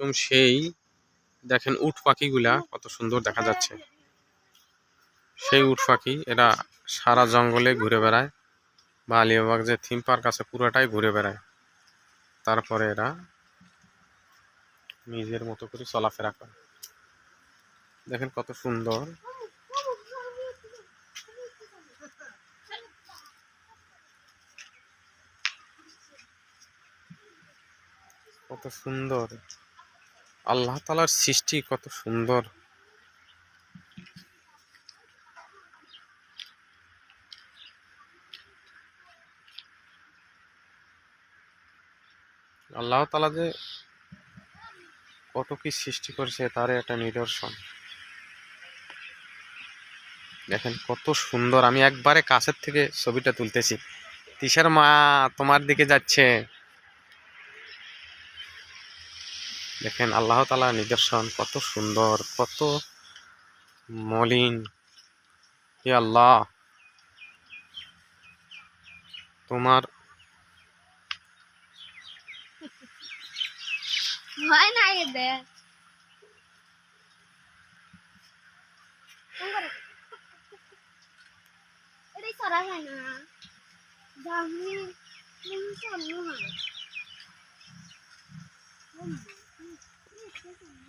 এবং সেই। দেখেন উট পাখিগুলা কত সুন্দর দেখা যাচ্ছে। সেই উট পাখি, এরা সারা জঙ্গলে ঘুরে বেড়ায় বা আলিয়াবাগ যে থিম পার্ক আছে পুরোটাই ঘুরে বেড়ায়। তারপরে এরা নিজের মতো করে চলাফেরা করে। দেখেন কত সুন্দর। কত সুন্দর। আল্লাহ তালার সৃষ্টি কত সুন্দর। আল্লাহ তালা যে কত কি সৃষ্টি করেছে, তার একটা নিদর্শন। দেখেন কত সুন্দর। আমি একবারে কাছের থেকে ছবিটা তুলতেছি। তিশার মা তোমার দিকে যাচ্ছে। দেখেন আল্লাহ তালা নিদর্শন কত সুন্দর কত মলিন। হে আল্লাহ তোমার না।